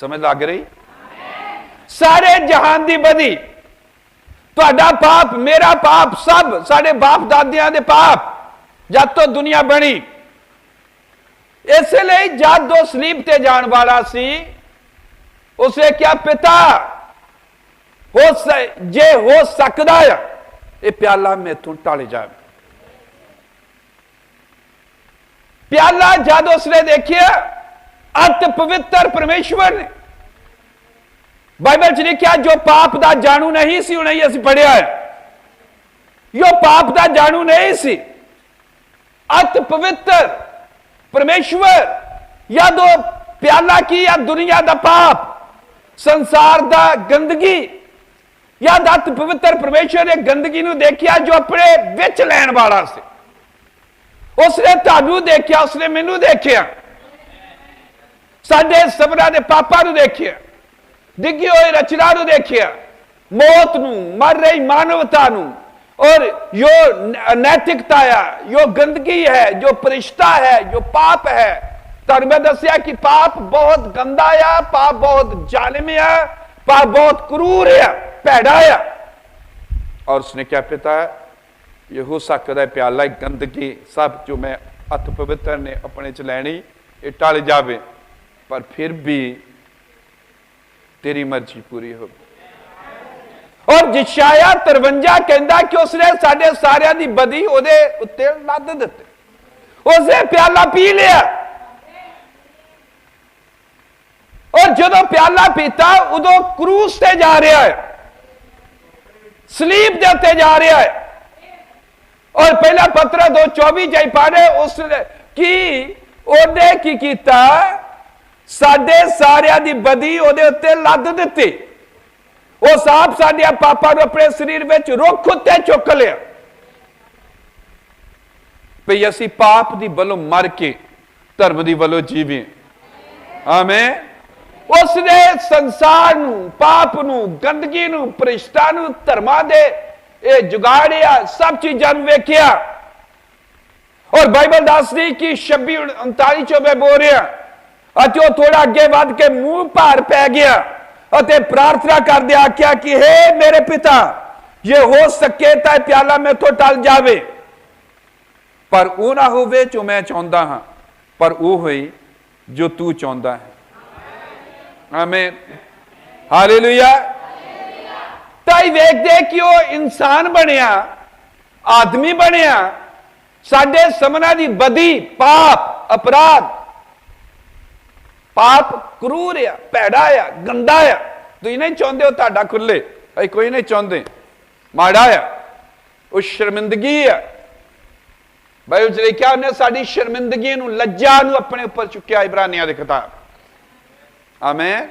ਸਮਝ ਲੱਗ ਰਹੀ? ਸਾਰੇ ਜਹਾਨ ਦੀ ਬਦੀ। ਤੁਹਾਡਾ ਪਾਪ, ਮੇਰਾ ਪਾਪ, ਸਭ ਸਾਡੇ ਬਾਪ ਦਾਦਿਆਂ ਦੇ ਪਾਪ, ਜਦ ਤੋਂ ਦੁਨੀਆ ਬਣੀ। ਇਸੇ ਲਈ ਜਦ ਉਹ ਸਲੀਬ ਤੇ ਜਾਣ ਵਾਲਾ ਸੀ, ਉਸੇ ਕਿਹਾ, ਪਿਤਾ, ਹੋ ਜੇ ਹੋ ਸਕਦਾ ਆ, ਇਹ ਪਿਆਲਾ ਮੈਥੋਂ ਟਲ ਜਾਵੇ। ਪਿਆਲਾ ਜਦ ਉਸਨੇ ਦੇਖਿਆ ਅਤ ਪਵਿੱਤਰ ਪਰਮੇਸ਼ਵਰ ਨੇ। ਬਾਈਬਲ ਚ ਲਿਖਿਆ, ਜੋ ਪਾਪ ਦਾ ਜਾਣੂ ਨਹੀਂ ਸੀ, ਉਹਨੇ ਹੀ ਅਸੀਂ ਪੜਿਆ ਹੈ। ਜੋ ਪਾਪ ਦਾ ਜਾਣੂ ਨਹੀਂ ਸੀ, ਅਤ ਪਵਿੱਤਰ ਪਰਮੇਸ਼ਵਰ, ਯਦ ਉਹ ਪਿਆਲਾ ਕੀ ਆ, ਦੁਨੀਆ ਦਾ ਪਾਪ, ਸੰਸਾਰ ਦਾ ਗੰਦਗੀ। ਯਦ ਅਤ ਪਵਿੱਤਰ ਪਰਮੇਸ਼ਵਰ ਨੇ ਗੰਦਗੀ ਨੂੰ ਦੇਖਿਆ, ਜੋ ਆਪਣੇ ਵਿੱਚ ਲੈਣ ਵਾਲਾ ਸੀ। ਉਸਨੇ ਤੁਹਾਨੂੰ ਦੇਖਿਆ, ਉਸਨੇ ਮੈਨੂੰ ਦੇਖਿਆ। ਸਾਡੇ ਸਬਰਾਂ ਦੇ ਪਾਪਾਂ ਨੂੰ ਦੇਖਿਆ। ਡਿੱਗੀ ਹੋਈ ਰਚਨਾ ਨੂੰ ਦੇਖਿਆ। ਮੌਤ ਨੂੰ, ਮਰ ਰਹੀ ਮਾਨਵਤਾ ਨੂੰ। ਔਰ ਜੋ ਨ- ਨੈਤਿਕਤਾ ਆ, ਜੋ ਗੰਦਗੀ ਹੈ, ਜੋ ਪਰਿਸ਼ਤਾ ਹੈ, ਜੋ ਪਾਪ ਹੈ, ਤੁਹਾਨੂੰ ਮੈਂ ਦੱਸਿਆ ਕਿ ਪਾਪ ਬਹੁਤ ਗੰਦਾ ਆ, ਪਾਪ ਬਹੁਤ ਜ਼ਾਲਿਮ ਆ, ਪਾਪ ਬਹੁਤ ਕਰੂਰ ਆ, ਭੈੜਾ ਆ। ਔਰ ਉਸਨੇ ਕਿਹਾ, ਪਿਤਾ ਇਹ ਹੋ ਸਕਦਾ ਹੈ ਪਿਆਲਾ ਹੈ ਗੰਦਗੀ ਸਭ ਜੋ ਮੈਂ ਅਤ ਪਵਿੱਤਰ ਨੇ ਆਪਣੇ ਚ ਲੈਣੀ, ਇਹ ਟਲ ਜਾਵੇ। ਪਰ ਫਿਰ ਵੀ ਤੇਰੀ ਮਰਜ਼ੀ ਪੂਰੀ ਹੋਵੇ। ਔਰ ਜਿਸ਼ਾਇਆ 53 ਕਹਿੰਦਾ ਕਿ ਉਸਨੇ ਸਾਡੇ ਸਾਰਿਆਂ ਦੀ ਬਦੀ ਉਹਦੇ ਉੱਤੇ ਲੱਦ ਦਿੱਤੀ। ਉਸਨੇ ਪਿਆਲਾ ਪੀ ਲਿਆ। ਔਰ ਜਦੋਂ ਪਿਆਲਾ ਪੀਤਾ, ਉਦੋਂ ਕਰੂਸ ਤੇ ਜਾ ਰਿਹਾ ਹੈ। ਸਲੀਪ ਦੇ ਉੱਤੇ ਜਾ ਰਿਹਾ ਹੈ। ਔਰ ਪਹਿਲਾ ਪੱਤਰ 224 ਜਾਈ ਪਾੜੇ ਉਸ ਨੇ ਕੀ, ਉਹਨੇ ਕੀ ਕੀਤਾ? ਸਾਡੇ ਸਾਰਿਆਂ ਦੀ ਬਦੀ ਉਹਦੇ ਉੱਤੇ ਲੱਦ ਦਿੱਤੀ। ਉਹ ਸਾਪ ਸਾਡੇ ਪਾਪਾਂ ਨੂੰ ਆਪਣੇ ਸਰੀਰ ਵਿੱਚ ਰੁੱਖ ਉੱਤੇ ਚੁੱਕ ਲਿਆ। ਭਈ ਅਸੀਂ ਪਾਪ ਦੀ ਵੱਲੋਂ ਮਰ ਕੇ ਧਰਮ ਦੀ ਵੱਲੋਂ ਜੀਵੇਂ ਆਮੇਨ। ਉਸ ਨੇ ਸੰਸਾਰ ਨੂੰ, ਪਾਪ ਨੂੰ, ਗੰਦਗੀ ਨੂੰ, ਭ੍ਰਿਸ਼ਟਾ ਨੂੰ, ਧਰਮਾਂ ਦੇ ਇਹ ਜੁਗਾੜਿਆ, ਸਭ ਚੀਜ਼ਾਂ ਨੂੰ ਵੇਖਿਆ। ਔਰ ਬਾਈਬਲ ਦੱਸਦੀ ਕਿ 26 39 ਚੋਂ ਮੈਂ ਬੋਲ ਰਿਹਾ। ਅਤੇ ਉਹ ਥੋੜਾ ਅੱਗੇ ਵੱਧ ਕੇ ਮੂੰਹ ਭਾਰ ਪੈ ਗਿਆ ਅਤੇ ਪ੍ਰਾਰਥਨਾ ਕਰਦੇ ਆਖਿਆ ਕਿ हे ਮੇਰੇ ਪਿਤਾ, ਜੇ ਹੋ ਸਕੇ ਤਾਂ ਪਿਆਲਾ ਮੇਥੋਂ ਟਲ ਜਾਵੇ। ਪਰ ਉਹ ਨਾ ਹੋਵੇ ਜੋ ਮੈਂ ਚਾਹੁੰਦਾ ਹਾਂ, ਪਰ ਉਹ ਹੋਈ ਜੋ ਤੂੰ ਚਾਹੁੰਦਾ ਹੈ। ਆਮੇਨ। ਹਾਲੇਲੂਇਆ। ਤਾਂ ਹੀ ਵੇਖਦੇ ਕਿ ਉਹ ਇਨਸਾਨ ਬਣਿਆ, ਆਦਮੀ ਬਣਿਆ, ਸਾਡੇ ਸਮਨਾ ਦੀ ਬਦੀ, ਪਾਪ, ਅਪਰਾਧ ਪਾਪ ਕਰੂਰ ਆ, ਭੈੜਾ ਆ, ਗੰਦਾ ਆ। ਤੁਸੀਂ ਨਹੀਂ ਚਾਹੁੰਦੇ ਹੋ ਤੁਹਾਡਾ ਖੁੱਲੇ। ਅਸੀਂ ਕੋਈ ਨਹੀਂ ਚਾਹੁੰਦੇ। ਮਾੜਾ ਆ। ਉਹ ਸ਼ਰਮਿੰਦਗੀ ਆ। ਬਾਈਬਲ ਚ ਲਿਖਿਆ ਉਹਨੇ ਸਾਡੀ ਸ਼ਰਮਿੰਦਗੀ ਨੂੰ ਲੱਜਾ ਨੂੰ ਆਪਣੇ ਉੱਪਰ ਚੁੱਕਿਆ, ਇਬਰਾਨੀਆਂ ਦੇ ਕਿਤਾਬ। ਆਮੇਨ।